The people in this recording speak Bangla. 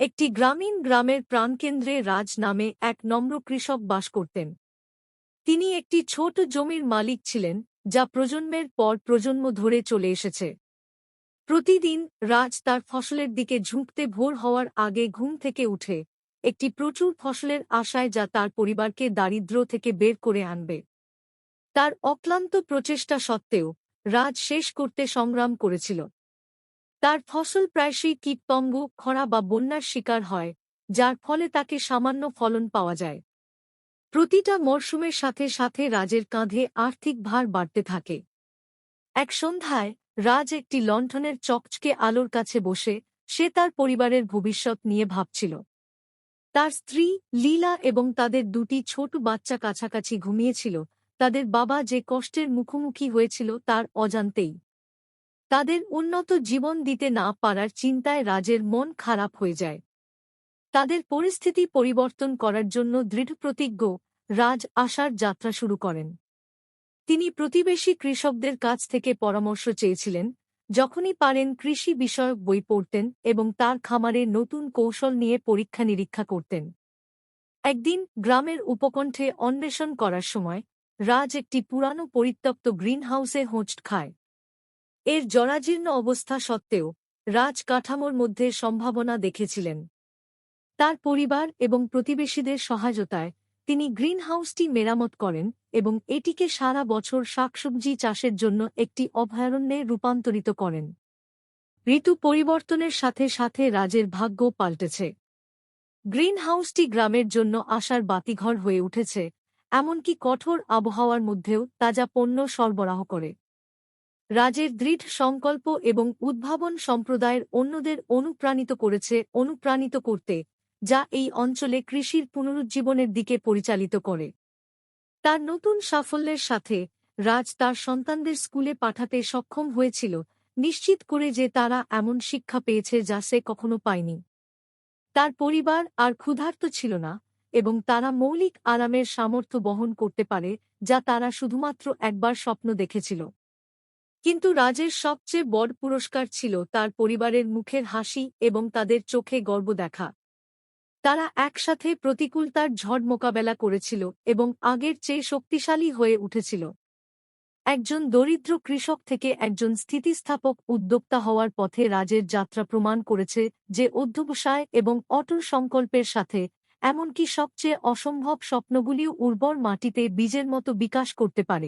একটি গ্রামীণ গ্রামের প্রাণকেন্দ্রে রাজ নামে এক নম্র কৃষক বাস করতেন। তিনি একটি ছোট জমির মালিক ছিলেন, যা প্রজন্মের পর প্রজন্ম ধরে চলে এসেছে। প্রতিদিন রাজ তার ফসলের দিকে ঝুঁকতে ভোর হওয়ার আগে ঘুম থেকে উঠে একটি প্রচুর ফসলের আশায় যা তার পরিবারকে দারিদ্র্য থেকে বের করে আনবে। তার অক্লান্ত প্রচেষ্টা সত্ত্বেও রাজ শেষ করতে সংগ্রাম করেছিল। তার ফসল প্রায়শই কীটপঙ্গ খরা বা বন্যার শিকার হয়, যার ফলে তাকে সামান্য ফলন পাওয়া যায়। প্রতিটা মরশুমের সাথে সাথে রাজের কাঁধে আর্থিক ভার বাড়তে থাকে। এক সন্ধ্যায় রাজ একটি লণ্ঠনের চকচকে আলোর কাছে বসে, সে তার পরিবারের ভবিষ্যৎ নিয়ে ভাবছিল। তার স্ত্রী, লীলা এবং তাদের দুটি ছোট বাচ্চা কাছাকাছি ঘুমিয়েছিল। তাদের বাবা যে কষ্টের মুখোমুখি হয়েছিল তার অজান্তেই। তাদের উন্নত জীবন দিতে না পারার চিন্তায় রাজের মন খারাপ হয়ে যায়। তাদের পরিস্থিতি পরিবর্তন করার জন্য দৃঢ়প্রতিজ্ঞ রাজ আশার যাত্রা শুরু করেন। তিনি প্রতিবেশী কৃষকদের কাছ থেকে পরামর্শ চেয়েছিলেন, যখনই পারেন কৃষি বিষয়ক বই পড়তেন এবং তার খামারে নতুন কৌশল নিয়ে পরীক্ষা নিরীক্ষা করতেন। একদিন গ্রামের উপকণ্ঠে অন্বেষণ করার সময় রাজ একটি পুরানো পরিত্যক্ত গ্রিনহাউসে হোঁচট খায়। এর জরাজীর্ণ অবস্থা সত্ত্বেও রাজ কাঠামোর মধ্যে সম্ভাবনা দেখেছিলেন। তার পরিবার এবং প্রতিবেশীদের সহায়তায় তিনি গ্রিনহাউসটি মেরামত করেন এবং এটিকে সারা বছর শাকসবজি চাষের জন্য একটি অভয়ারণ্যে রূপান্তরিত করেন। ঋতু পরিবর্তনের সাথে সাথে রাজের ভাগ্য পাল্টেছে। গ্রিনহাউসটি গ্রামের জন্য আশার বাতিঘর হয়ে উঠেছে, এমনকি কঠোর আবহাওয়ার মধ্যেও তাজা পণ্য সরবরাহ করে। রাজের দৃঢ় সংকল্প এবং উদ্ভাবন সম্প্রদায়ের অন্যদের অনুপ্রাণিত করেছে, অনুপ্রাণিত করতে, যা এই অঞ্চলে কৃষির পুনরুজ্জীবনের দিকে পরিচালিত করে। তার নতুন সাফল্যের সাথে রাজ তার সন্তানদের স্কুলে পাঠাতে সক্ষম হয়েছিল, নিশ্চিত করে যে তারা এমন শিক্ষা পেয়েছে যা সে কখনো পায়নি। তার পরিবার আর ক্ষুধার্ত ছিল না এবং তারা মৌলিক আরামের সামর্থ্য বহন করতে পারে, যা তারা শুধুমাত্র একবার স্বপ্ন দেখেছিল। কিন্তু রাজের সবচেয়ে বড় পুরস্কার ছিল তার পরিবারের মুখের হাসি এবং তাদের চোখে গর্ব দেখা। তারা একসাথে প্রতিকূলতার ঝড় মোকাবেলা করেছিল এবং আগের চেয়ে শক্তিশালী হয়ে উঠেছিল। একজন দরিদ্র কৃষক থেকে একজন স্থিতিস্থাপক উদ্যোক্তা হওয়ার পথে রাজের যাত্রা প্রমাণ করেছে যে অধ্যবসায় এবং অটল সংকল্পের সাথে, এমনকি সবচেয়ে অসম্ভব স্বপ্নগুলিও উর্বর মাটিতে বীজের মতো বিকাশ করতে পারে।